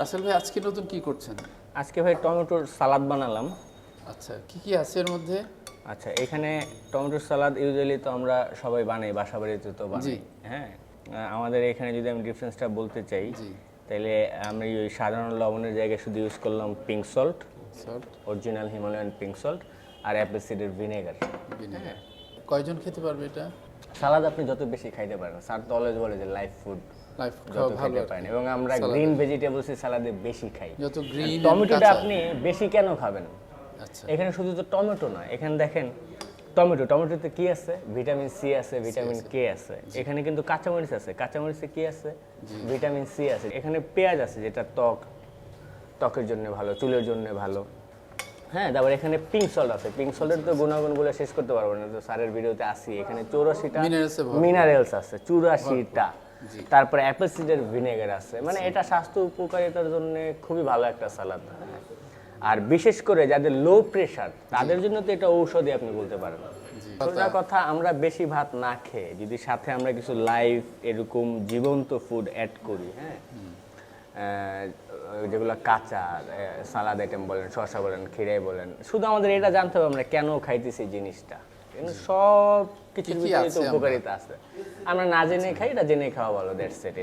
রাসেল ভাই আজকে নতুন কি করছেন? আজকে ভাই টমেটোর সালাদ বানালাম। আচ্ছা কি কি আছে এর মধ্যে? আচ্ছা এখানে টমেটোর সালাদ ইউজুয়ালি তো আমরা সবাই বানাই বাসা বাড়িতে তো বানাই। হ্যাঁ আমাদের এখানে যদি আমি ডিফারেন্সটা বলতে চাই তাহলে আমি ওই সাধারণ লবণের জায়গায় শুধু ইউজ করলাম pink salt salt original Himalayan pink salt আর অ্যাপেল সিডের ভিনেগার ভিনেগার কয়জন খেতে পারবে এটা? সালাদ আপনি যত বেশি খাইতে পারেন। স্যার তো অলওয়েজ বলে যে লাইফ ফুড লাইফ যত খাওয়া ভালো খেতে পারেন। এবং আমরা গ্রিন ভেজিটেবলস সালাদে বেশি খাই। যত গ্রিন টমেটোটা আপনি বেশি কেন খাবেন? আচ্ছা। এখানে শুধু তো টমেটো না এখানে দেখেন টমেটো টমেটোতে কি আছে? ভিটামিন সি আছে ভিটামিন কে আছে। এখানে কিন্তু কাঁচামরিচ আছে। কাঁচামরিচে কি আছে? ভিটামিন সি আছে। এখানে পেঁয়াজ আছে যেটা ত্বক ত্বকের জন্য ভালো চুলের জন্য ভালো। হ্যাঁ তারপর এখানে পিঙ্ক সল্ট আছে। পিঙ্ক সল্টের তো গুণাগুণগুলো শেষ করতে পারব না। তো স্যারের ভিডিওতে আসি। এখানে চৌরাশিটা। মিনারেলস আছে। চুরাশিটা। তারপরে অ্যাপেল সিডের ভিনেগার আছে। মানে এটা স্বাস্থ্য উপকারিতার জন্য খুবই ভালো একটা সালাদ আর বিশেষ করে যাদের লো প্রেশার তাদের জন্য তো এটা ঔষধই আপনি বলতে পারেন। সোজা কথা আমরা বেশি ভাত না খেয়ে যদি সাথে আমরা কিছু লাইভ এরকম জীবন্ত ফুড অ্যাড করি হ্যাঁ আহ, যেগুলো কাঁচা সালাদ আইটেম বলেন শসা বলেন খিরাই বলেন শুধু আমাদের এটা জানতে হবে আমরা কেন খাইতেছি জিনিসটা। কিন্তু সব কিছুর কি কি ভিতরে আছে তো আমরা? উপকারিতা আছে। আমরা না জেনে খাই এটা জেনে খাওয়া ভালো দ্যাটস ইট